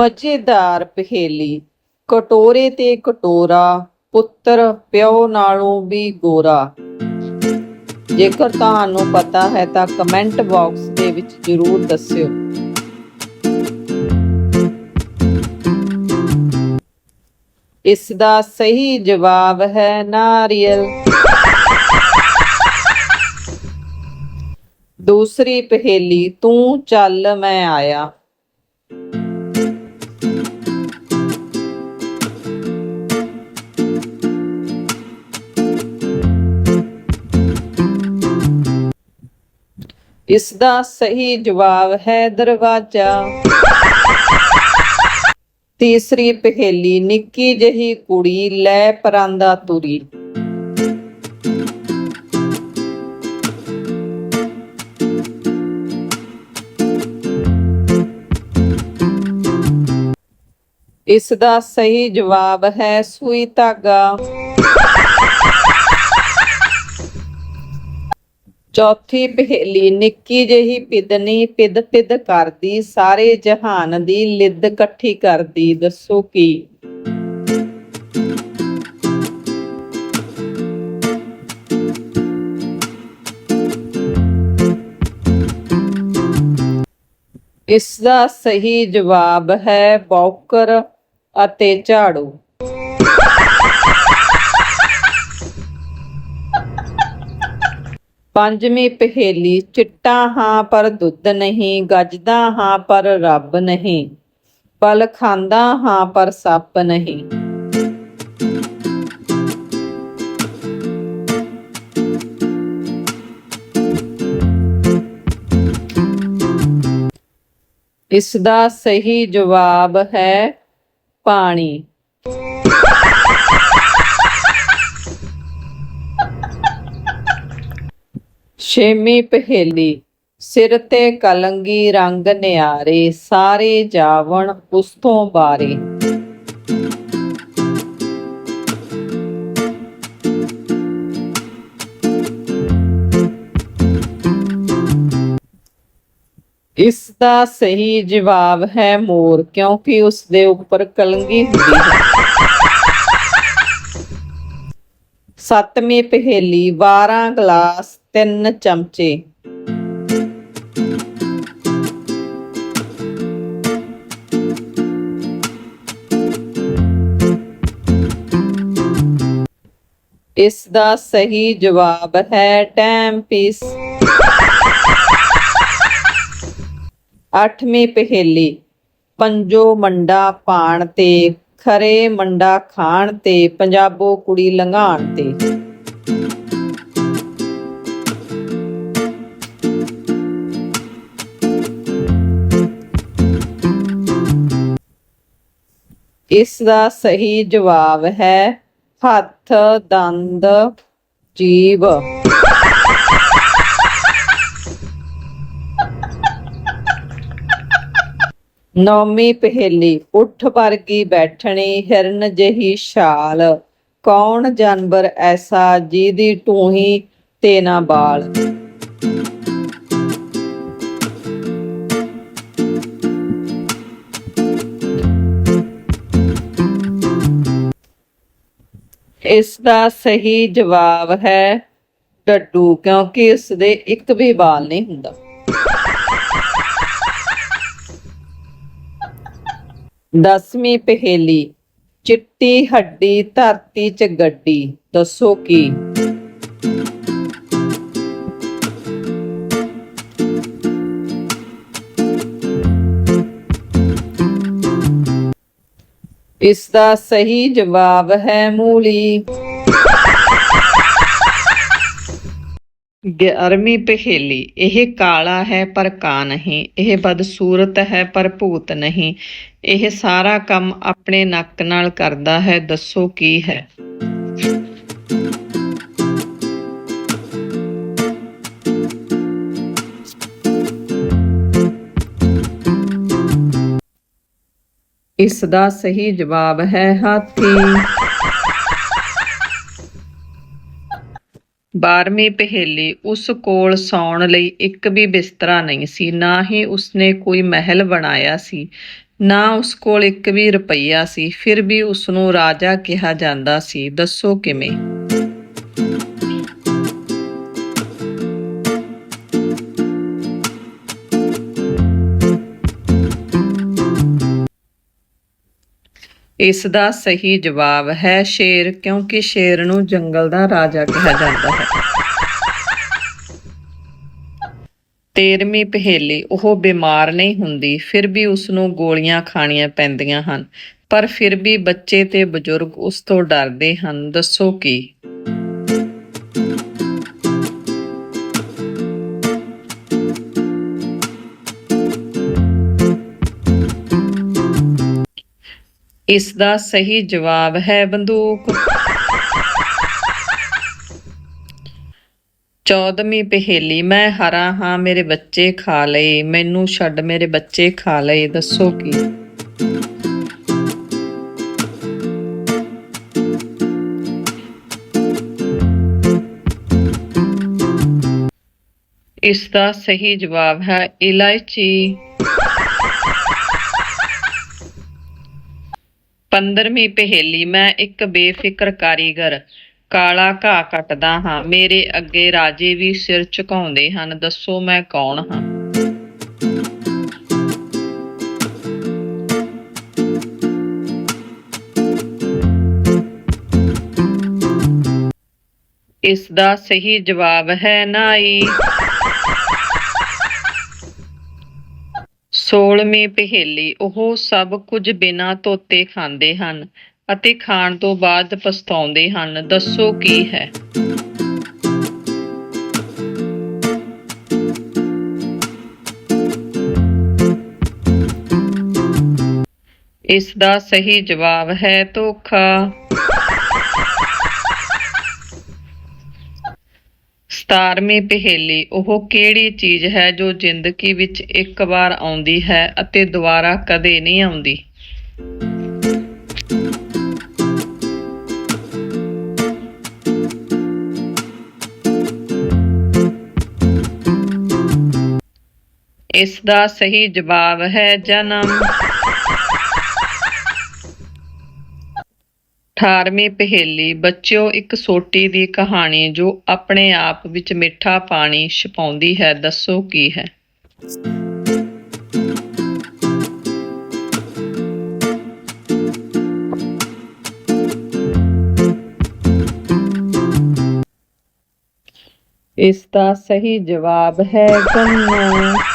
ਮਜ਼ੇਦਾਰ ਪਹੇਲੀ। ਕਟੋਰੇ ਤੇ ਕਟੋਰਾ, ਪੁੱਤਰ ਪਿਓ ਨਾਲੋਂ ਵੀ ਗੋਰਾ। ਜੇਕਰ ਤੁਹਾਨੂੰ ਪਤਾ ਹੈ ਤਾਂ ਕਮੈਂਟ ਬਾਕਸ ਦੇ ਵਿੱਚ ਜ਼ਰੂਰ ਦੱਸਿਓ। ਇਸ ਦਾ ਸਹੀ ਜਵਾਬ ਹੈ ਨਾਰੀਅਲ। ਦੂਸਰੀ ਪਹੇਲੀ, ਤੂੰ ਚੱਲ, ਮੈਂ ਆਇਆ। ਇਸ ਦਾ ਸਹੀ ਜਵਾਬ ਹੈ ਦਰਵਾਜ਼ਾ। ਤੀਸਰੀ ਪਹੇਲੀ, ਨਿੱਕੀ ਜਹੀ ਕੁੜੀ ਲੈ ਪਰਾਂਦਾ ਤੁਰੀ। ਇਸ ਦਾ ਸਹੀ ਜਵਾਬ ਹੈ ਸੂਈ ਧਾਗਾ। ਚੌਥੀ ਪਹੇਲੀ ਨਿੱਕੀ ਜਿਹੀ ਪਿਦਨੀ ਪਿਦ ਪਿਦ ਕਰਦੀ, ਸਾਰੇ ਜਹਾਨ ਦੀ ਲਿੱਦ ਇਕੱਠੀ ਕਰਦੀ, ਦੱਸੋ ਕੀ? ਇਸ ਦਾ ਸਹੀ ਜਵਾਬ ਹੈ ਬੌਕਰ ਅਤੇ ਝਾੜੂ। ਪੰਜਵੀਂ ਪਹੇਲੀ, ਚਿੱਟਾ ਹਾਂ ਪਰ ਦੁੱਧ ਨਹੀਂ, ਗੱਜਦਾ ਹਾਂ ਪਰ ਰੱਬ ਨਹੀਂ। ਪਲ ਖਾਂਦਾ ਹਾਂ ਪਰ ਸੱਪ ਨਹੀਂ। ਇਸ ਦਾ ਸਹੀ ਜਵਾਬ ਹੈ ਪਾਣੀ। ਛੇਵੀਂ ਪਹੇਲੀ, ਸਿਰ ਤੇ ਕਲੰਗੀ ਰੰਗ ਨਿਆਰੇ, ਸਾਰੇ ਜਾਵਣ ਉਸ ਤੋਂ ਬਾਰੇ। ਇਸ ਦਾ ਸਹੀ ਜਵਾਬ ਹੈ ਮੋਰ, ਕਿਉਂਕਿ ਉਸ ਦੇ ਉੱਪਰ ਕਲੰਗੀ ਹੁੰਦੀ ਹੈ। ਸੱਤਵੀਂ ਪਹੇਲੀ 12 ਗਲਾਸ 3 ਚਮਚੇ। ਇਸ ਦਾ ਸਹੀ ਜਵਾਬ ਹੈ ਟੈਮ ਪੀਸ ਅੱਠਵੀਂ ਪਹੇਲੀ, ਪੰਜੋ ਮੰਡਾ ਪਾਣ ਤੇ ਖਰੇ ਮੰਡਾ ਖਾਣ ਤੇ, ਪੰਜਾਬੋ ਕੁੜੀ ਲੰਘਾਣ ਤੇ। ਇਸ ਦਾ ਸਹੀ ਜਵਾਬ ਹੈ, ਹੱਥ ਦੰਦ ਜੀਭ ਨੌਮੀ ਪਹੇਲੀ, ਉੱਠ ਵਰਗੀ ਬੈਠਣੀ ਹਿਰਨ ਜਹੀ ਛਾਲ। ਕੌਣ ਜਾਨਵਰ ਐਸਾ ਜਿਹਦੀ ਟੂਹੀ ਤੇ ਨਾ ਬਾਲ? ਇਸ ਦਾ ਸਹੀ ਜਵਾਬ ਹੈ ਡੱਡੂ, ਕਿਉਂਕਿ ਇਸ ਦੇ ਇੱਕ ਵੀ ਵਾਲ ਨਹੀਂ ਹੁੰਦਾ। ਦਸਵੀਂ ਪਹੇਲੀ, ਚਿੱਟੀ ਹੱਡੀ ਧਰਤੀ 'ਚ ਗੱਡੀ, ਦੱਸੋ ਕੀ? ਇਸ ਦਾ ਸਹੀ ਜਵਾਬ ਹੈ ਮੂਲੀ। ਗਿਆਰਵੀਂ ਪਹੇਲੀ, ਇਹ ਕਾਲਾ ਹੈ ਪਰ ਕਾ ਨਹੀਂ, ਇਹ ਬਦਸੂਰਤ ਹੈ ਪਰ ਭੂਤ ਨਹੀਂ, ਇਹ ਸਾਰਾ ਕੰਮ ਆਪਣੇ ਨੱਕ ਨਾਲ ਕਰਦਾ ਹੈ, ਦੱਸੋ ਕੀ ਹੈ? ਇਸ ਦਾ ਸਹੀ ਜਵਾਬ ਹੈ ਹਾਥੀ। 12ਵੀਂ ਪਹੇਲੀ ਉਸ ਕੋਲ ਸੌਣ ਲਈ ਇੱਕ ਵੀ ਬਿਸਤਰਾ ਨਹੀਂ ਸੀ, ਨਾ ਹੀ ਉਸਨੇ ਕੋਈ ਮਹਿਲ ਬਣਾਇਆ ਸੀ, ਨਾ ਉਸ ਕੋਲ ਇੱਕ ਵੀ ਰੁਪਈਆ ਸੀ, ਫਿਰ ਵੀ ਉਸ ਨੂੰ ਰਾਜਾ ਕਿਹਾ ਜਾਂਦਾ ਸੀ, ਦੱਸੋ ਕਿਵੇਂ? ਇਸ ਦਾ ਸਹੀ ਜਵਾਬ ਹੈ ਸ਼ੇਰ, ਕਿਉਂਕਿ ਸ਼ੇਰ ਨੂੰ ਜੰਗਲ ਦਾ ਰਾਜਾ ਕਿਹਾ ਜਾਂਦਾ ਹੈ। ਤੇਰਵੀਂ ਪਹੇਲੀ, ਉਹ ਬਿਮਾਰ ਨਹੀਂ ਹੁੰਦੀ, ਫਿਰ ਵੀ ਉਸ ਨੂੰ ਗੋਲੀਆਂ ਖਾਣੀਆਂ ਪੈਂਦੀਆਂ ਹਨ, ਪਰ ਫਿਰ ਵੀ ਬੱਚੇ ਤੇ ਬਜ਼ੁਰਗ ਉਸ ਤੋਂ ਡਰਦੇ ਹਨ। ਦੱਸੋ ਕੀ? ਇਸ ਦਾ ਸਹੀ ਜਵਾਬ ਹੈ ਬੰਦੂਕ। ਚੌਦਵੀਂ ਪਹੇਲੀ, ਮੈਂ ਹਰਾ ਹਾਂ, ਮੇਰੇ ਬੱਚੇ ਖਾ ਲਏ। ਮੈਨੂੰ ਛੱਡ, ਮੇਰੇ ਬੱਚੇ ਖਾ ਲਏ। ਦੱਸੋ ਕੀ? ਇਸ ਦਾ ਸਹੀ ਜਵਾਬ ਹੈ ਇਲਾਇਚੀ। ਪੰਦਰਵੀਂ ਪਹੇਲੀ ਮੈਂ ਇੱਕ ਬੇਫਿਕਰ ਕਾਰੀਗਰ, ਕਾਲਾ ਘਾਹ ਕੱਟਦਾ ਹਾਂ। ਮੇਰੇ ਅੱਗੇ ਰਾਜੇ ਵੀ ਸਿਰ ਝੁਕਾਉਂਦੇ ਹਨ। ਦੱਸੋ ਮੈਂ ਕੌਣ ਹਾਂ? ਇਸ ਦਾ ਸਹੀ ਜਵਾਬ ਹੈ ਨਾਈ। ਸੋਲਵੀਂ ਪਹੇਲੀ ਉਹ ਸਭ ਕੁਝ ਬਿਨਾਂ ਧੋਤੇ ਖਾਂਦੇ ਹਨ ਅਤੇ ਖਾਣ ਤੋਂ ਬਾਅਦ ਪਛਤਾਉਂਦੇ ਹਨ। ਦੱਸੋ ਕੀ ਹੈ? ਇਸ ਦਾ ਸਹੀ ਜਵਾਬ ਹੈ ਧੋਖਾ। ਸਤਾਰਵੀਂ ਪਹੇਲੀ, ਉਹ ਕਿਹੜੀ ਚੀਜ਼ ਹੈ ਜੋ ਜ਼ਿੰਦਗੀ ਵਿੱਚ ਇੱਕ ਵਾਰ ਆਉਂਦੀ ਹੈ ਅਤੇ ਦੁਬਾਰਾ ਕਦੇ ਨਹੀਂ ਆਉਂਦੀ? ਇਸ ਦਾ ਸਹੀ ਜਵਾਬ ਹੈ ਜਨਮ 18ਵੀਂ ਪਹੇਲੀ ਬੱਚਿਓ, ਇੱਕ ਸੋਟੀ ਦੀ ਕਹਾਣੀ ਜੋ ਆਪਣੇ ਆਪ ਵਿੱਚ ਮਿੱਠਾ ਪਾਣੀ ਛਪਾਉਂਦੀ ਹੈ, ਦੱਸੋ ਕੀ ਹੈ? ਇਸ ਦਾ ਸਹੀ ਜਵਾਬ ਹੈ ਗੰਨਾ।